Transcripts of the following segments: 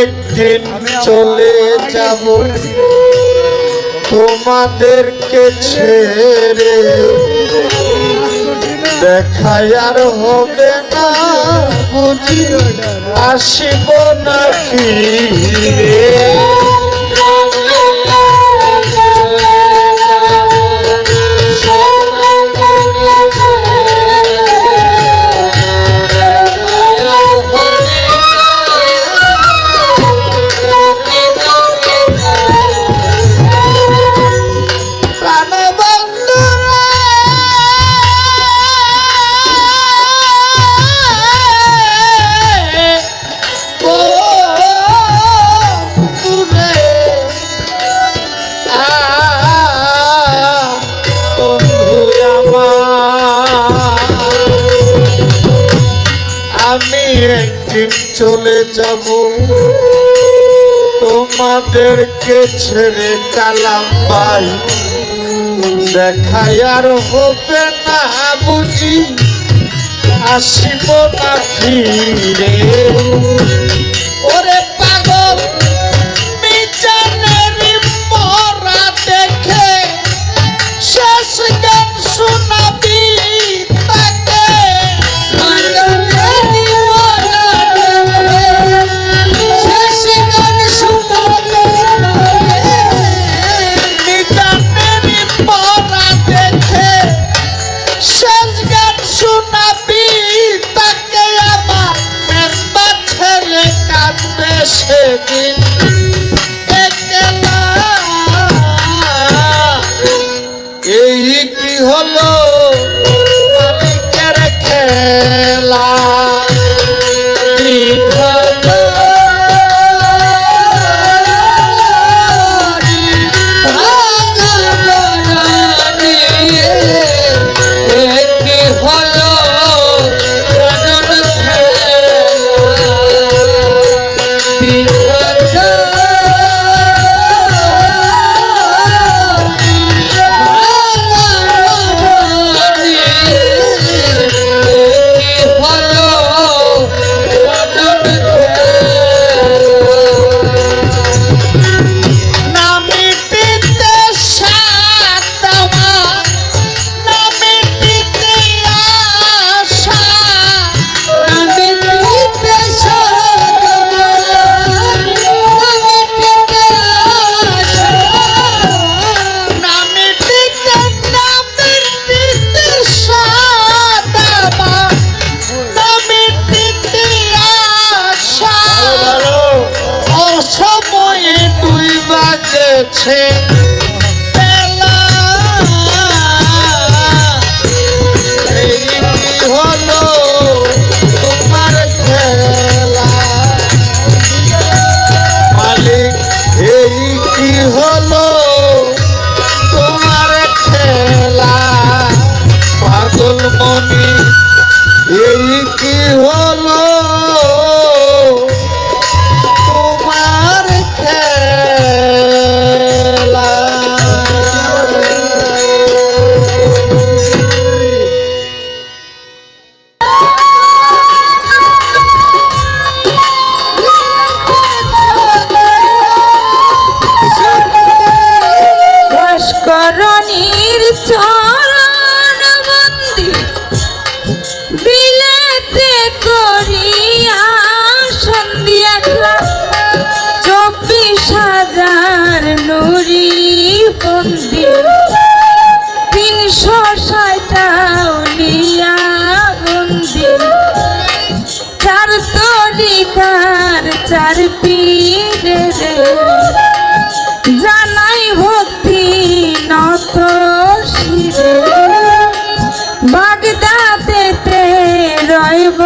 একদিন চলে যাব। তোমাদেরকে ছেড়ে দেখাই আর হবে না। বুঝি আসিব না ফিরে। একদিন চলে যাব। তোমাদেরকে ছেড়ে কালাম পাই দেখাই আর হবে না বুঝি। আসিব না ফিরে। সেদিন অসময়ে দুই বাজেছে। হলো মন্দির তিনশো ষাটাউলিয়া মন্দির চার তরিকার চার পীরে জানাই ভক্তি নত শিরে। বাগদাদেতে রইব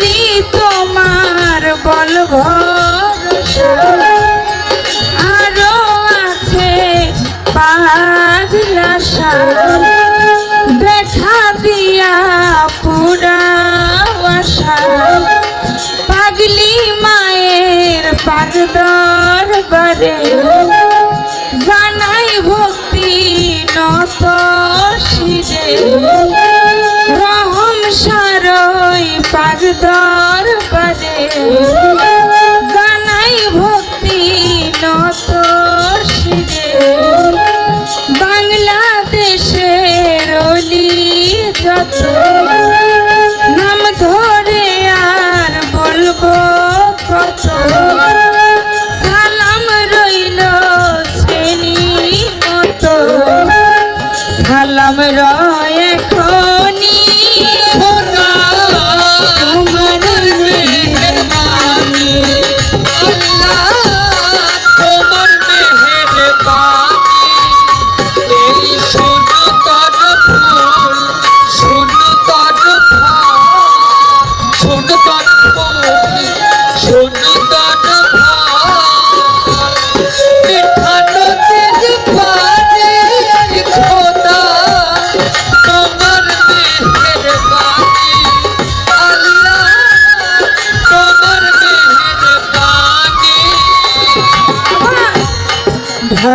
করি তোমার বলব আরও আছে পাঁচলা দেখা দিয়া পুরা আশা। পাগলি মায়ের পাঁচ দরবারে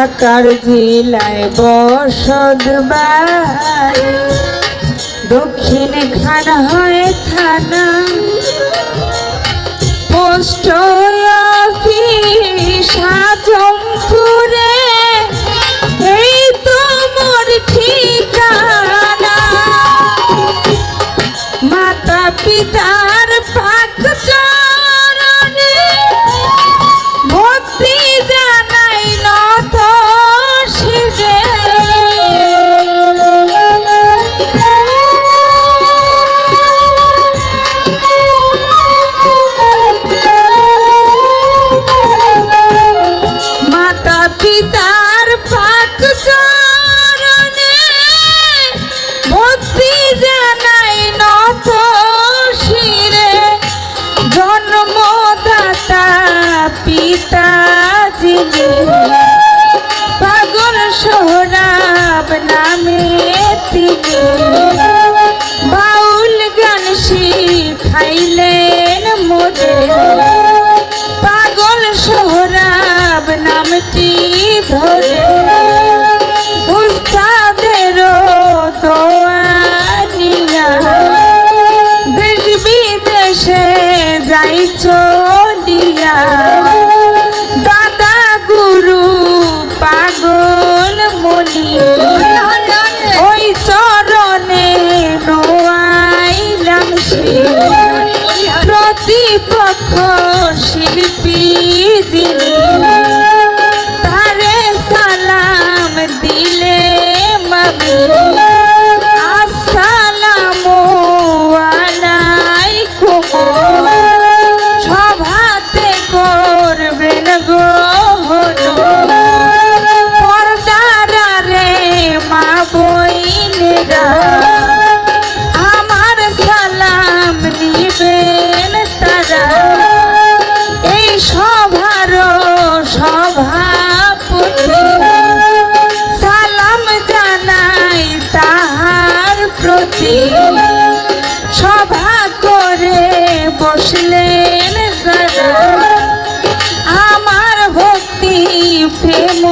ঢাকার জেলায় বসত বাড়ি দক্ষিণ খান হয়ে থানা। পোস্ট অফিস দেখাইলেন মোরে পাগল সোহরাব নামটি ধর দিদি সভা করে বসলেন যারা। আমার ভক্তি প্রেম